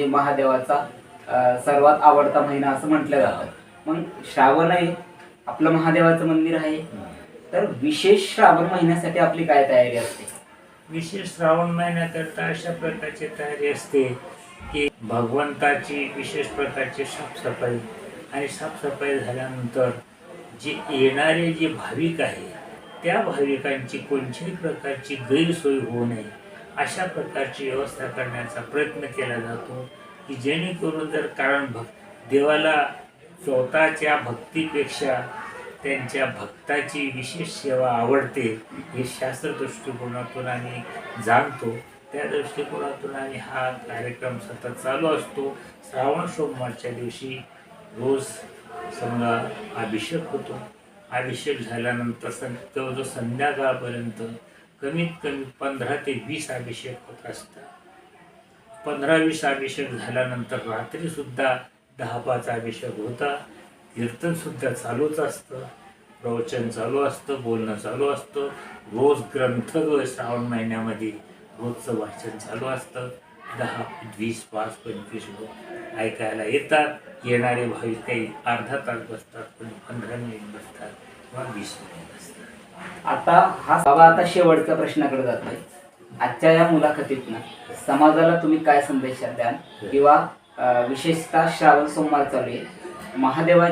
म्हणजे महादेवाचा सर्वात आवडता महिना असं म्हटलं जातं. मग श्रावण आहे आपलं महादेवाचं मंदिर आहे. तर विशेष श्रावण महिन्यासाठी आपली काय तयारी असते? विशेष श्रावण महिन्याकरता अशा प्रकारची तयारी असते की भगवंताची विशेष प्रकारची साफसफाई आणि साफसफाई झाल्यानंतर जे येणारे जे भाविक आहे त्या भाविकांची कोणत्याही प्रकारची गैरसोय होऊ नये. अशा प्रकारची व्यवस्था करण्याचा प्रयत्न केला जातो की जेणेकरून जर कारण भक् देवाला स्वतःच्या भक्तीपेक्षा त्यांच्या भक्ताची विशेष सेवा आवडते हे शास्त्र दृष्टिकोनातून आम्ही जाणतो. त्या दृष्टिकोनातून आम्ही हा कार्यक्रम सतत चालू असतो. श्रावण सोमवारच्या दिवशी रोज समजा अभिषेक होतो. अभिषेक झाल्यानंतर सं जवळजवळ संध्याकाळपर्यंत कमीत कमी पंधरा ते वीस अभिषेक होत असतात. पंधरा वीस अभिषेक झाल्यानंतर रात्रीसुद्धा दहा पाच अभिषेक होता कीर्तनसुद्धा चालूच असतं. प्रवचन चालू असतं बोलणं चालू असतं. रोज ग्रंथ श्रावण महिन्यामध्ये रोजचं वाचन चालू असतं. दहा वीस पाच पंचवीस लोक ऐकायला येतात. येणारे भाविक काही अर्धा तास बसतात कोणी पंधरा मिनिट बसतात किंवा वीस मिनिट बसतात. आता हा बाबा आता शेवटचा प्रश्नाकडे जातोय. आजच्या या मुलाखतीतनं समाजाला तुम्ही काय संदेश द्याल? किंवा अं, विशेषतः श्रावण सोमवार चालू आहे. महादेवा